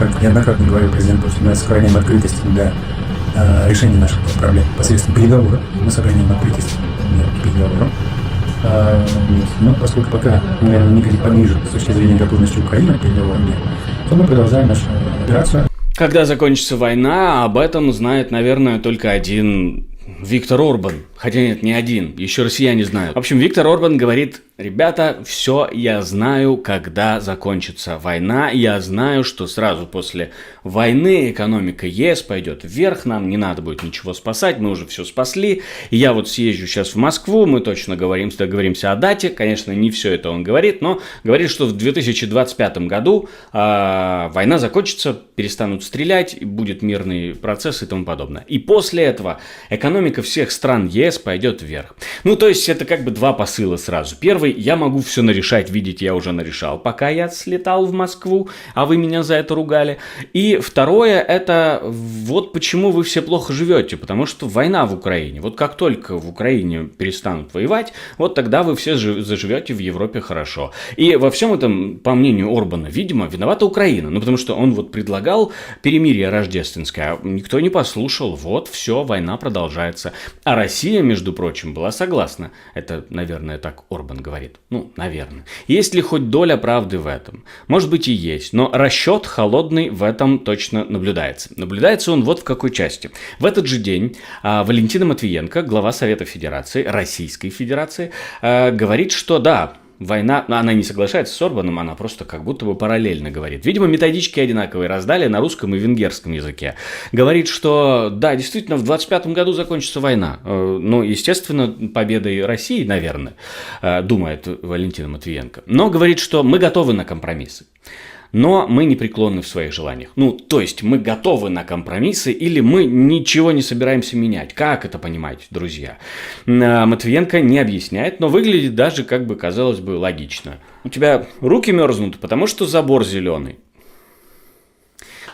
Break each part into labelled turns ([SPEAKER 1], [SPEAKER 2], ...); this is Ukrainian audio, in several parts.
[SPEAKER 1] Как неоднократно говорил президент Путин, мы сохраняем открытость для э, решения наших проблем посредством переговоров. Мы сохраняем открытость для переговоров. Вот. Но поскольку пока, наверное, никаких подвижек с точки зрения готовности Украины к переговорам нет, то мы продолжаем нашу операцию.
[SPEAKER 2] Когда закончится война, об этом знает, наверное, только один Виктор Орбан. Хотя нет, не один, еще россияне знают. В общем, Виктор Орбан говорит, ребята, все я знаю, когда закончится война. Я знаю, что сразу после войны экономика ЕС пойдет вверх, нам не надо будет ничего спасать, мы уже все спасли. Я вот съезжу сейчас в Москву, мы точно говорим, договоримся о дате. Конечно, не все это он говорит, но говорит, что в 2025 году э, война закончится, перестанут стрелять, будет мирный процесс и тому подобное. И после этого экономика всех стран ЕС пойдет вверх. Ну, то есть, это как бы два посыла сразу. Первый, я могу все нарешать, видите, я уже нарешал, пока я слетал в Москву, а вы меня за это ругали. И второе, это вот почему вы все плохо живете, потому что война в Украине. Вот как только в Украине перестанут воевать, вот тогда вы все заживете в Европе хорошо. И во всем этом, по мнению Орбана, видимо, виновата Украина. Ну, потому что он вот предлагал перемирие рождественское, а никто не послушал. Вот, все, война продолжается. А Россия, между прочим, была согласна. Это, наверное, так Орбан говорит. Ну, наверное. Есть ли хоть доля правды в этом? Может быть и есть, но расчет холодный в этом точно наблюдается. Наблюдается он вот в какой части. В этот же день а, Валентина Матвиенко, глава Совета Федерации, Российской Федерации, а, говорит, что да, война, она не соглашается с Орбаном, она просто как будто бы параллельно говорит. Видимо, методички одинаковые раздали на русском и венгерском языке. Говорит, что да, действительно, в 25 году закончится война. Э, ну, естественно, победой России, наверное, э, думает Валентина Матвиенко. Но говорит, что мы готовы на компромиссы но мы непреклонны в своих желаниях. Ну, то есть мы готовы на компромиссы или мы ничего не собираемся менять. Как это понимать, друзья? А, Матвиенко не объясняет, но выглядит даже, как бы казалось бы, логично. У тебя руки мерзнут, потому что забор зеленый.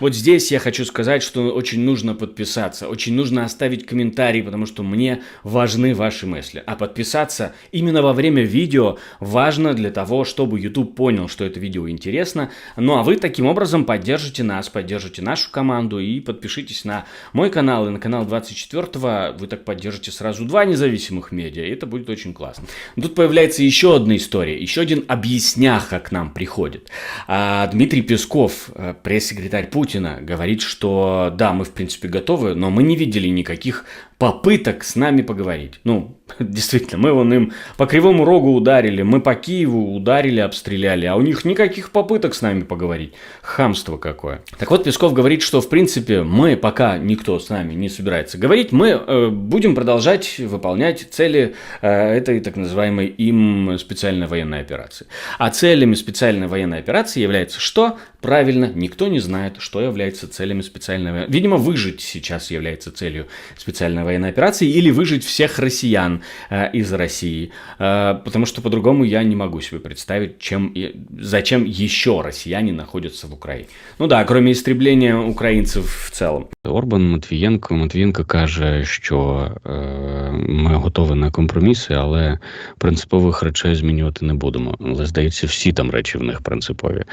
[SPEAKER 2] Вот здесь я хочу сказать, что очень нужно подписаться, очень нужно оставить комментарий, потому что мне важны ваши мысли. А подписаться именно во время видео важно для того, чтобы YouTube понял, что это видео интересно. Ну а вы таким образом поддержите нас, поддержите нашу команду и подпишитесь на мой канал и на канал 24 Вы так поддержите сразу два независимых медиа, и это будет очень классно. Тут появляется еще одна история, еще один объясняха к нам приходит. А, Дмитрий Песков, э, пресс-секретарь Путина, Путина говорит, что да, мы в принципе готовы, но мы не видели никаких попыток с нами поговорить. Ну, действительно, мы вон им по Кривому Рогу ударили, мы по Киеву ударили, обстреляли, а у них никаких попыток с нами поговорить. Хамство какое. Так вот, Песков говорит, что в принципе мы, пока никто с нами не собирается говорить, мы э, будем продолжать выполнять цели э, этой так называемой им специальной военной операции. А целями специальной военной операции является что? Правильно, никто не знает, что является целями специальной военной Видимо, выжить сейчас является целью специальной военной операции или выжить всех россиян э, из России, э, потому что по-другому я не могу себе представить, чем, зачем еще россияне находятся в Украине. Ну да, кроме истребления украинцев в целом.
[SPEAKER 3] Орбан Матвієнко. Матвієнко каже, що е, ми готові на компроміси, але принципових речей змінювати не будемо. Але здається, всі там речі в них принципові.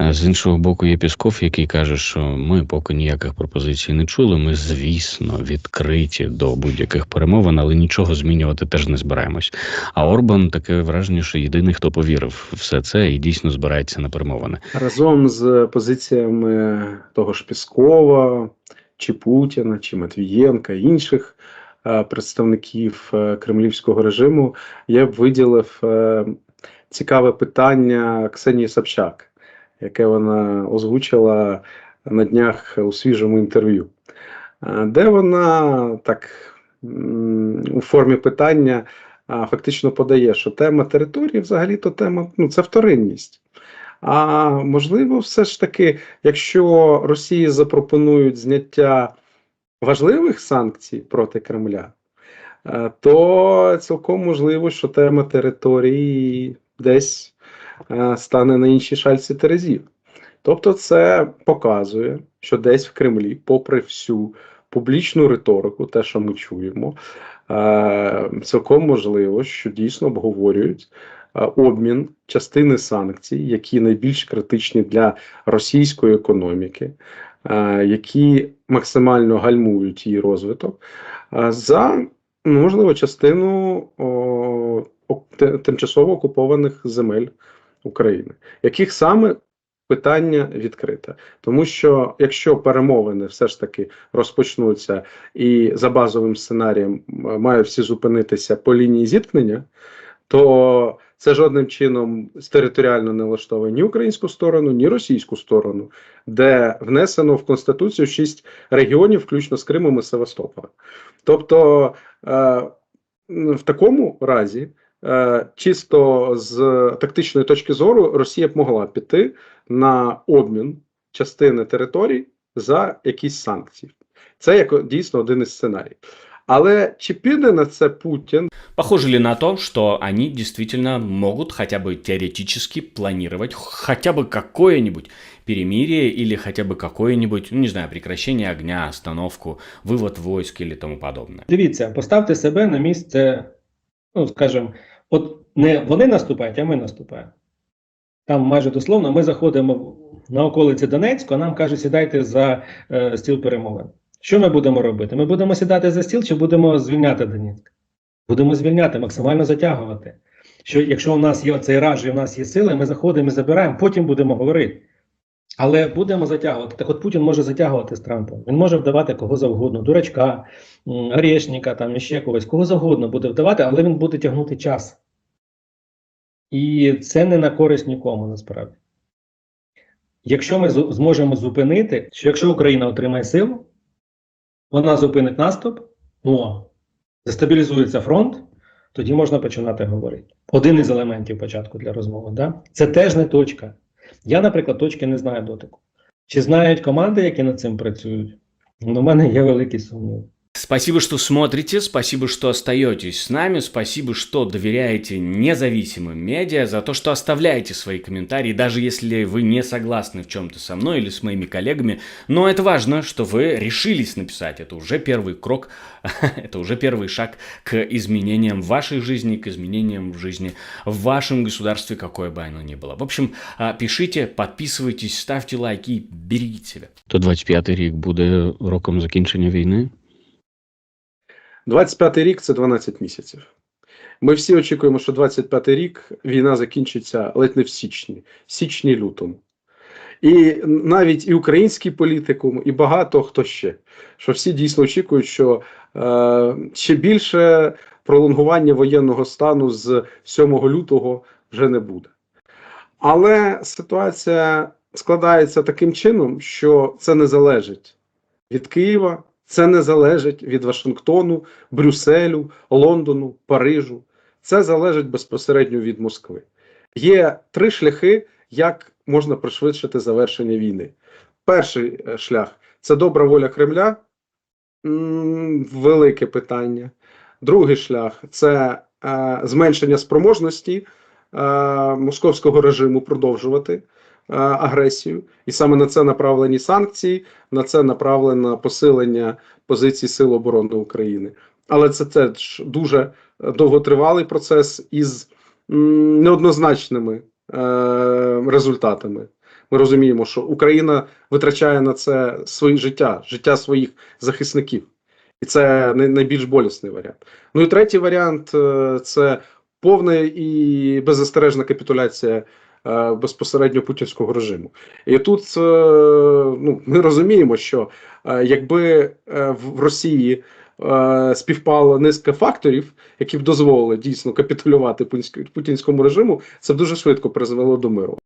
[SPEAKER 3] Е, з іншого боку, є Пісков, який каже, що ми поки ніяких пропозицій не чули. Ми, звісно, відкриті до будь-яких перемовин, але нічого змінювати теж не збираємось. А Орбан таке враження, що єдиний, хто повірив в все це і дійсно збирається на перемовини.
[SPEAKER 4] Разом з позиціями того ж Піскова, чи Путіна, чи Матвієнка, інших е, представників е, кремлівського режиму, я б виділив е, цікаве питання Ксенії Собчак, яке вона озвучила на днях у свіжому інтерв'ю де вона так у формі питання фактично подає, що тема території взагалі-то тема ну, це вторинність. А можливо, все ж таки, якщо Росії запропонують зняття важливих санкцій проти Кремля, е, то цілком можливо, що тема території десь е, стане на іншій шальці Терезів. Тобто, це показує, що десь в Кремлі, попри всю публічну риторику, те, що ми чуємо, е, цілком можливо, що дійсно обговорюють е, обмін частини санкцій, які найбільш критичні для російської економіки, е, які максимально гальмують її розвиток, за ну, можливо частину о, тимчасово окупованих земель України, яких саме питання відкрите, тому що якщо перемовини все ж таки розпочнуться і за базовим сценарієм м, мають всі зупинитися по лінії зіткнення, то це жодним чином територіально не влаштовує ні українську сторону, ні російську сторону, де внесено в конституцію шість регіонів, включно з Кримом і Севастополем. Тобто е, в такому разі, е, чисто з тактичної точки зору, Росія б могла піти на обмін частини територій за якісь санкції. Це як дійсно один із сценаріїв. Але чи піде на це Путін?
[SPEAKER 2] Похоже ли на то, что они действительно могут хотя бы теоретически планировать хотя бы какое-нибудь перемирие или хотя бы какое-нибудь, ну не знаю, прекращение огня, остановку, вывод войск или тому подобное?
[SPEAKER 5] Дивіться, поставте себе на місце, ну скажімо, от не вони наступають, а ми наступаємо. Там майже дословно ми заходимо на околиці Донецьку, а нам кажуть, сідайте за е, стіл перемовин. Що ми будемо робити? Ми будемо сідати за стіл чи будемо звільняти Донецьк? Будемо звільняти, максимально затягувати. Що якщо у нас є цей раж і у нас є сили, ми заходимо і забираємо, потім будемо говорити. Але будемо затягувати. Так от Путін може затягувати з Трампом. Він може вдавати кого завгодно, дурачка, Орешника, там іще когось, кого завгодно буде вдавати, але він буде тягнути час. І це не на користь нікому насправді. Якщо ми зможемо зупинити, що якщо Україна отримає силу, вона зупинить наступ, о, дестабілізується фронт, тоді можна починати говорити. Один із елементів початку для розмови. Да? Це теж не точка. Я, наприклад, точки не знаю дотику. Чи знають команди, які над цим працюють? Ну, У мене є великий сумнів.
[SPEAKER 2] Спасибо, что смотрите, спасибо, что остаетесь с нами, спасибо, что доверяете независимым медиа, за то, что оставляете свои комментарии, даже если вы не согласны в чем-то со мной или с моими коллегами. Но это важно, что вы решились написать. Это уже первый крок, это уже первый шаг к изменениям в вашей жизни, к изменениям в жизни в вашем государстве, какое бы оно ни было. В общем, а, пишите, подписывайтесь, ставьте лайки и берегите себя.
[SPEAKER 3] То 25-й рік буде роком закінчення війни.
[SPEAKER 4] 25-й рік це 12 місяців. Ми всі очікуємо, що 25-й рік війна закінчиться ледь не в січні, січні лютому. І навіть і український політикум, і багато хто ще, що всі дійсно очікують, що е, ще більше пролонгування воєнного стану з 7 лютого вже не буде. Але ситуація складається таким чином, що це не залежить від Києва, це не залежить від Вашингтону, Брюсселю, Лондону, Парижу. Це залежить безпосередньо від Москви. Є три шляхи, як можна пришвидшити завершення війни. Перший е, шлях це добра воля Кремля, велике питання. Другий шлях це е, зменшення спроможності е, московського режиму продовжувати агресію. І саме на це направлені санкції, на це направлено посилення позицій Сил оборони України. Але це теж дуже е, довготривалий процес із неоднозначними е, результатами. Ми розуміємо, що Україна витрачає на це своє життя, життя своїх захисників. І це найбільш болісний варіант. Ну і третій варіант е, це повна і беззастережна капітуляція е, безпосередньо путінського режиму. І тут е, ну, ми розуміємо, що е, якби е, в Росії е, співпала низка факторів, які б дозволили дійсно капітулювати путінськ- путінському режиму, це дуже швидко призвело до миру.